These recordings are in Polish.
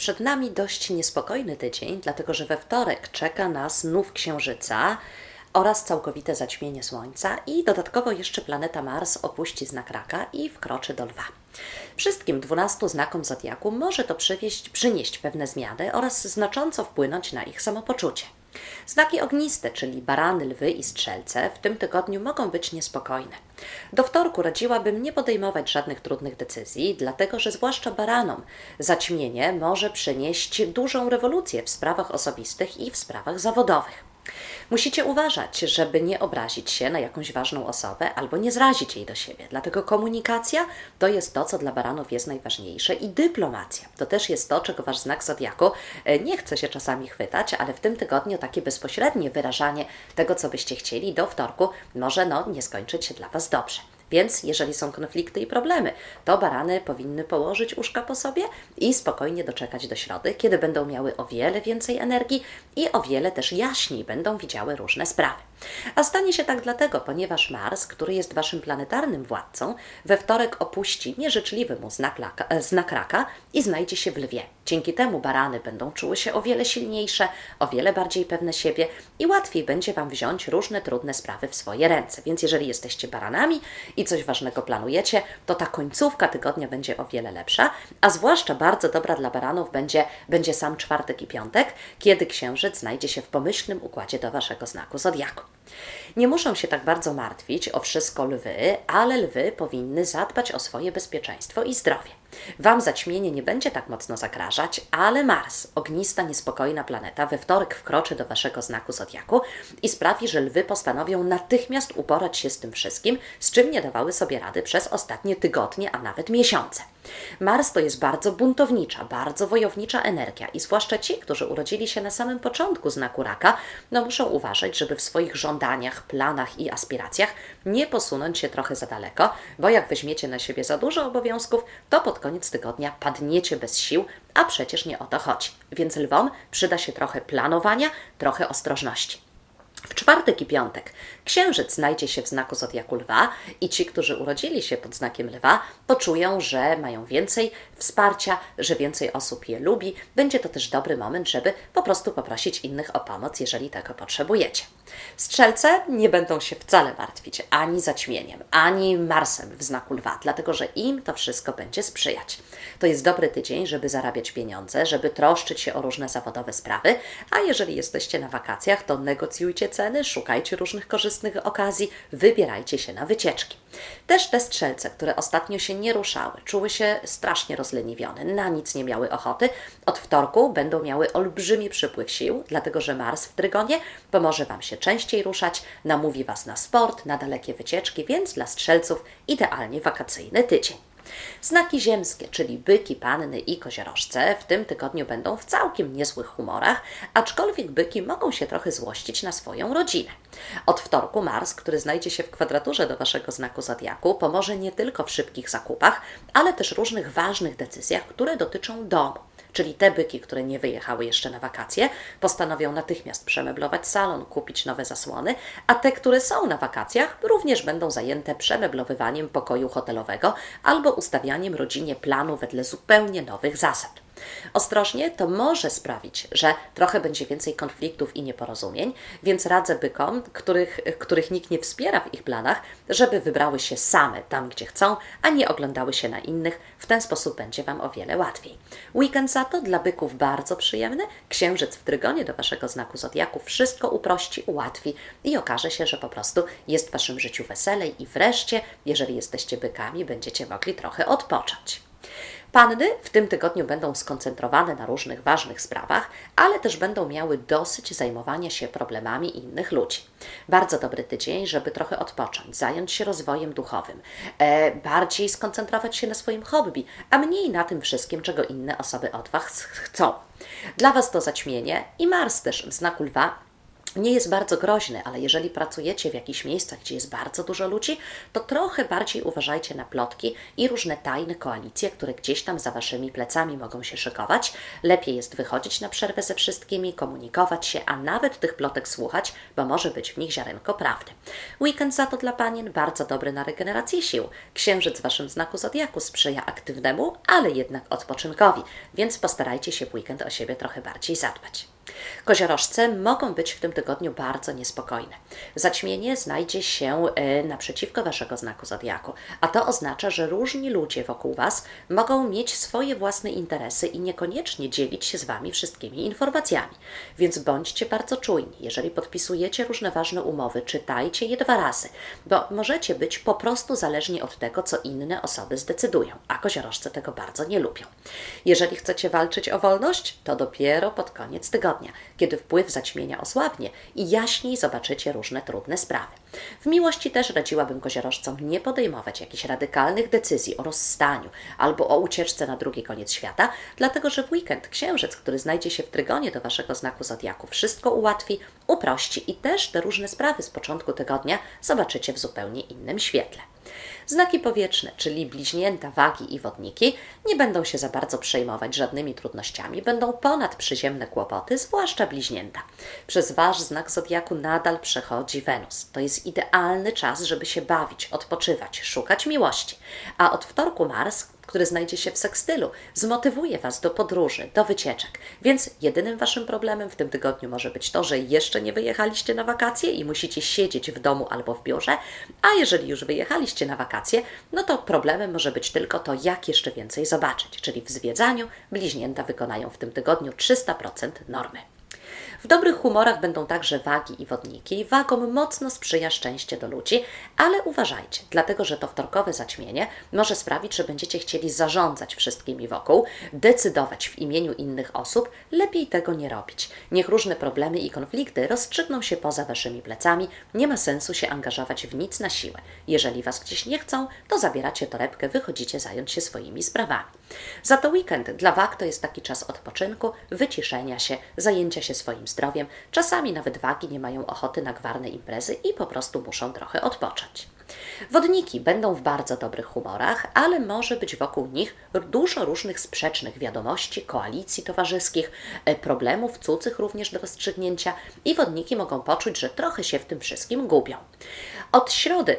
Przed nami dość niespokojny tydzień, dlatego że we wtorek czeka nas nów księżyca oraz całkowite zaćmienie Słońca i dodatkowo jeszcze planeta Mars opuści znak raka i wkroczy do lwa. Wszystkim 12 znakom zodiaku może to przywieść, przynieść pewne zmiany oraz znacząco wpłynąć na ich samopoczucie. Znaki ogniste, czyli barany, lwy i strzelce, w tym tygodniu mogą być niespokojne. Do wtorku radziłabym nie podejmować żadnych trudnych decyzji, dlatego że zwłaszcza baranom zaćmienie może przynieść dużą rewolucję w sprawach osobistych i w sprawach zawodowych. Musicie uważać, żeby nie obrazić się na jakąś ważną osobę albo nie zrazić jej do siebie. Dlatego komunikacja to jest to, co dla baranów jest najważniejsze i dyplomacja to też jest to, czego wasz znak zodiaku e, nie chce się czasami chwytać, ale w tym tygodniu takie bezpośrednie wyrażanie tego, co byście chcieli do wtorku może no, nie skończyć się dla was dobrze. Więc jeżeli są konflikty i problemy, to barany powinny położyć uszka po sobie i spokojnie doczekać do środy, kiedy będą miały o wiele więcej energii i o wiele też jaśniej będą widziały różne sprawy. A stanie się tak dlatego, ponieważ Mars, który jest waszym planetarnym władcą, we wtorek opuści nieżyczliwy mu znak, laka, e, znak raka i znajdzie się w lwie. Dzięki temu barany będą czuły się o wiele silniejsze, o wiele bardziej pewne siebie i łatwiej będzie wam wziąć różne trudne sprawy w swoje ręce. Więc jeżeli jesteście baranami i coś ważnego planujecie, to ta końcówka tygodnia będzie o wiele lepsza, a zwłaszcza bardzo dobra dla baranów będzie, będzie sam czwartek i piątek, kiedy księżyc znajdzie się w pomyślnym układzie do waszego znaku zodiaku. Nie muszą się tak bardzo martwić o wszystko lwy, ale lwy powinny zadbać o swoje bezpieczeństwo i zdrowie. Wam zaćmienie nie będzie tak mocno zagrażać, ale Mars, ognista, niespokojna planeta, we wtorek wkroczy do waszego znaku zodiaku i sprawi, że lwy postanowią natychmiast uporać się z tym wszystkim, z czym nie dawały sobie rady przez ostatnie tygodnie, a nawet miesiące. Mars to jest bardzo buntownicza, bardzo wojownicza energia i zwłaszcza ci, którzy urodzili się na samym początku znaku raka, no muszą uważać, żeby w swoich żądaniach, planach i aspiracjach nie posunąć się trochę za daleko, bo jak weźmiecie na siebie za dużo obowiązków, to pod koniec tygodnia padniecie bez sił, a przecież nie o to chodzi. Więc lwom przyda się trochę planowania, trochę ostrożności. W czwartek i piątek księżyc znajdzie się w znaku zodiaku lwa i ci, którzy urodzili się pod znakiem lwa, poczują, że mają więcej wsparcia, że więcej osób je lubi. Będzie to też dobry moment, żeby po prostu poprosić innych o pomoc, jeżeli tego potrzebujecie. Strzelce nie będą się wcale martwić ani zaćmieniem, ani Marsem w znaku lwa, dlatego że im to wszystko będzie sprzyjać. To jest dobry tydzień, żeby zarabiać pieniądze, żeby troszczyć się o różne zawodowe sprawy, a jeżeli jesteście na wakacjach, to negocjujcie ceny, szukajcie różnych korzystnych okazji, wybierajcie się na wycieczki. Też te strzelce, które ostatnio się nie ruszały, czuły się strasznie rozleniwione, na nic nie miały ochoty, od wtorku będą miały olbrzymi przypływ sił, dlatego że Mars w Trygonie pomoże Wam się częściej ruszać, namówi Was na sport, na dalekie wycieczki, więc dla strzelców idealnie wakacyjny tydzień. Znaki ziemskie, czyli byki, panny i koziorożce, w tym tygodniu będą w całkiem niezłych humorach, aczkolwiek byki mogą się trochę złościć na swoją rodzinę. Od wtorku Mars, który znajdzie się w kwadraturze do Waszego znaku zodiaku, pomoże nie tylko w szybkich zakupach, ale też różnych ważnych decyzjach, które dotyczą domu czyli te byki, które nie wyjechały jeszcze na wakacje, postanowią natychmiast przemeblować salon, kupić nowe zasłony, a te, które są na wakacjach, również będą zajęte przemeblowywaniem pokoju hotelowego albo ustawianiem rodzinie planu wedle zupełnie nowych zasad. Ostrożnie to może sprawić, że trochę będzie więcej konfliktów i nieporozumień, więc radzę bykom, których, których nikt nie wspiera w ich planach, żeby wybrały się same tam, gdzie chcą, a nie oglądały się na innych. W ten sposób będzie Wam o wiele łatwiej. Weekend za to dla byków bardzo przyjemny. Księżyc w trygonie do Waszego znaku zodiaku wszystko uprości, ułatwi i okaże się, że po prostu jest w Waszym życiu weselej i wreszcie, jeżeli jesteście bykami, będziecie mogli trochę odpocząć. Panny w tym tygodniu będą skoncentrowane na różnych ważnych sprawach, ale też będą miały dosyć zajmowania się problemami innych ludzi. Bardzo dobry tydzień, żeby trochę odpocząć, zająć się rozwojem duchowym, e, bardziej skoncentrować się na swoim hobby, a mniej na tym wszystkim, czego inne osoby od Was chcą. Dla Was to zaćmienie i Mars też w znaku lwa nie jest bardzo groźny, ale jeżeli pracujecie w jakichś miejscach, gdzie jest bardzo dużo ludzi, to trochę bardziej uważajcie na plotki i różne tajne koalicje, które gdzieś tam za waszymi plecami mogą się szykować. Lepiej jest wychodzić na przerwę ze wszystkimi, komunikować się, a nawet tych plotek słuchać, bo może być w nich ziarenko prawdy. Weekend za to dla panien bardzo dobry na regenerację sił. Księżyc w waszym znaku zodiaku sprzyja aktywnemu, ale jednak odpoczynkowi, więc postarajcie się w weekend o siebie trochę bardziej zadbać. Koziorożce mogą być w tym tygodniu bardzo niespokojne. Zaćmienie znajdzie się e, naprzeciwko Waszego znaku zodiaku, a to oznacza, że różni ludzie wokół Was mogą mieć swoje własne interesy i niekoniecznie dzielić się z Wami wszystkimi informacjami. Więc bądźcie bardzo czujni. Jeżeli podpisujecie różne ważne umowy, czytajcie je dwa razy, bo możecie być po prostu zależni od tego, co inne osoby zdecydują, a koziorożce tego bardzo nie lubią. Jeżeli chcecie walczyć o wolność, to dopiero pod koniec tygodnia kiedy wpływ zaćmienia osłabnie i jaśniej zobaczycie różne trudne sprawy. W miłości też radziłabym koziorożcom nie podejmować jakichś radykalnych decyzji o rozstaniu albo o ucieczce na drugi koniec świata, dlatego że w weekend księżyc, który znajdzie się w trygonie do Waszego znaku zodiaku, wszystko ułatwi, uprości i też te różne sprawy z początku tygodnia zobaczycie w zupełnie innym świetle. Znaki powietrzne, czyli bliźnięta, wagi i wodniki, nie będą się za bardzo przejmować żadnymi trudnościami, będą ponad przyziemne kłopoty, zwłaszcza bliźnięta. Przez wasz znak zodiaku nadal przechodzi Wenus. To jest idealny czas, żeby się bawić, odpoczywać, szukać miłości. A od wtorku Mars który znajdzie się w sekstylu, zmotywuje Was do podróży, do wycieczek. Więc jedynym Waszym problemem w tym tygodniu może być to, że jeszcze nie wyjechaliście na wakacje i musicie siedzieć w domu albo w biurze, a jeżeli już wyjechaliście na wakacje, no to problemem może być tylko to, jak jeszcze więcej zobaczyć, czyli w zwiedzaniu bliźnięta wykonają w tym tygodniu 300% normy. W dobrych humorach będą także wagi i wodniki. Wagom mocno sprzyja szczęście do ludzi, ale uważajcie, dlatego że to wtorkowe zaćmienie może sprawić, że będziecie chcieli zarządzać wszystkimi wokół, decydować w imieniu innych osób. Lepiej tego nie robić. Niech różne problemy i konflikty rozstrzygną się poza waszymi plecami. Nie ma sensu się angażować w nic na siłę. Jeżeli was gdzieś nie chcą, to zabieracie torebkę, wychodzicie zająć się swoimi sprawami. Za to weekend dla wag to jest taki czas odpoczynku, wyciszenia się, zajęcia się swoim zdrowiem. Czasami nawet wagi nie mają ochoty na gwarne imprezy i po prostu muszą trochę odpocząć. Wodniki będą w bardzo dobrych humorach, ale może być wokół nich dużo różnych sprzecznych wiadomości, koalicji towarzyskich, e, problemów cudzych również do rozstrzygnięcia i wodniki mogą poczuć, że trochę się w tym wszystkim gubią. Od środy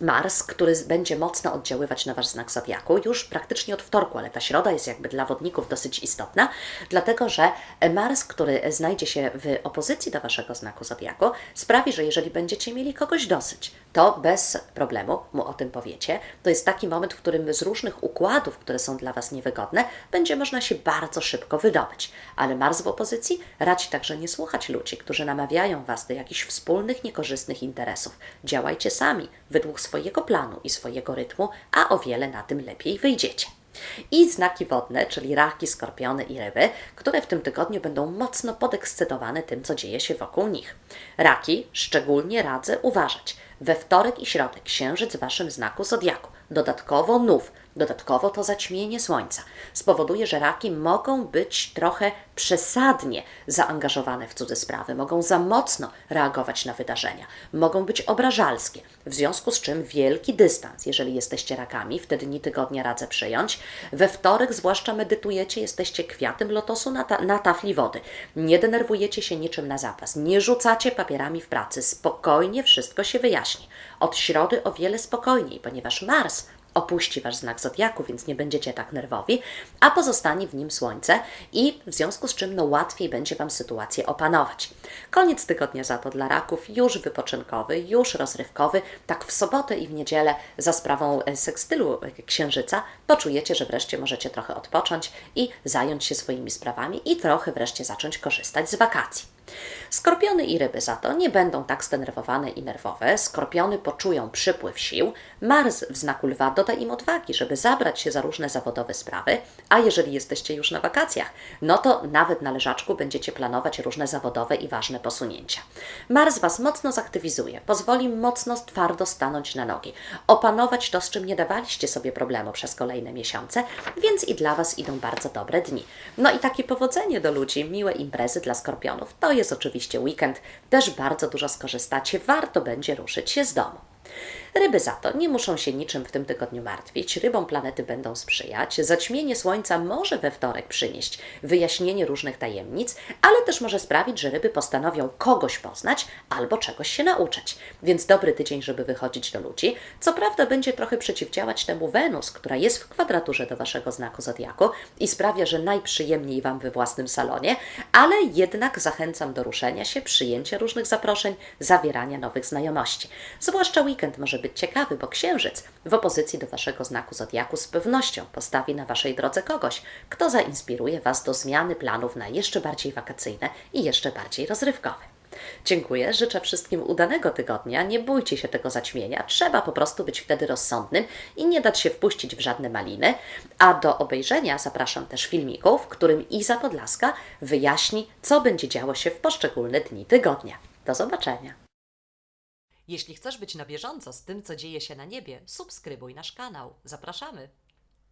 Mars, który będzie mocno oddziaływać na Wasz znak zodiaku już praktycznie od wtorku, ale ta środa jest jakby dla wodników dosyć istotna, dlatego że Mars, który znajdzie się w opozycji do Waszego znaku zodiaku, sprawi, że jeżeli będziecie mieli kogoś dosyć, to bez problemu mu o tym powiecie. To jest taki moment, w którym z różnych układów, które są dla Was niewygodne, będzie można się bardzo szybko wydobyć. Ale Mars w opozycji radzi także nie słuchać ludzi, którzy namawiają Was do jakichś wspólnych, niekorzystnych interesów. Działajcie sami, według swojego planu i swojego rytmu, a o wiele na tym lepiej wyjdziecie. I znaki wodne, czyli raki, skorpiony i ryby, które w tym tygodniu będą mocno podekscytowane tym, co dzieje się wokół nich. Raki szczególnie radzę uważać. We wtorek i środek księżyc w Waszym znaku zodiaku. Dodatkowo nów, Dodatkowo to zaćmienie słońca spowoduje, że raki mogą być trochę przesadnie zaangażowane w cudze sprawy, mogą za mocno reagować na wydarzenia, mogą być obrażalskie, w związku z czym wielki dystans, jeżeli jesteście rakami, wtedy dni tygodnia radzę przyjąć. We wtorek, zwłaszcza medytujecie, jesteście kwiatem lotosu na, ta, na tafli wody. Nie denerwujecie się niczym na zapas, nie rzucacie papierami w pracy, spokojnie wszystko się wyjaśni. Od środy o wiele spokojniej, ponieważ Mars opuści Wasz znak zodiaku, więc nie będziecie tak nerwowi, a pozostanie w nim Słońce i w związku z czym no, łatwiej będzie Wam sytuację opanować. Koniec tygodnia za to dla raków już wypoczynkowy, już rozrywkowy. Tak w sobotę i w niedzielę za sprawą e, sekstylu e, księżyca poczujecie, że wreszcie możecie trochę odpocząć i zająć się swoimi sprawami i trochę wreszcie zacząć korzystać z wakacji. Skorpiony i ryby za to nie będą tak zdenerwowane i nerwowe. Skorpiony poczują przypływ sił. Mars w znaku lwa doda im odwagi, żeby zabrać się za różne zawodowe sprawy. A jeżeli jesteście już na wakacjach, no to nawet na leżaczku będziecie planować różne zawodowe i ważne posunięcia. Mars Was mocno zaktywizuje, pozwoli mocno twardo stanąć na nogi, opanować to, z czym nie dawaliście sobie problemu przez kolejne miesiące, więc i dla Was idą bardzo dobre dni. No i takie powodzenie do ludzi, miłe imprezy dla skorpionów, to jest oczywiście weekend, też bardzo dużo skorzystacie, warto będzie ruszyć się z domu. Ryby za to nie muszą się niczym w tym tygodniu martwić. Rybom planety będą sprzyjać. Zaćmienie Słońca może we wtorek przynieść wyjaśnienie różnych tajemnic, ale też może sprawić, że ryby postanowią kogoś poznać albo czegoś się nauczyć. Więc dobry tydzień, żeby wychodzić do ludzi. Co prawda będzie trochę przeciwdziałać temu Wenus, która jest w kwadraturze do Waszego znaku zodiaku i sprawia, że najprzyjemniej Wam we własnym salonie, ale jednak zachęcam do ruszenia się, przyjęcia różnych zaproszeń, zawierania nowych znajomości. Zwłaszcza weekend może być ciekawy, bo Księżyc w opozycji do Waszego znaku zodiaku z pewnością postawi na Waszej drodze kogoś, kto zainspiruje Was do zmiany planów na jeszcze bardziej wakacyjne i jeszcze bardziej rozrywkowe. Dziękuję, życzę wszystkim udanego tygodnia. Nie bójcie się tego zaćmienia. Trzeba po prostu być wtedy rozsądnym i nie dać się wpuścić w żadne maliny. A do obejrzenia zapraszam też filmików, w którym Iza Podlaska wyjaśni, co będzie działo się w poszczególne dni tygodnia. Do zobaczenia. Jeśli chcesz być na bieżąco z tym, co dzieje się na niebie, subskrybuj nasz kanał. Zapraszamy.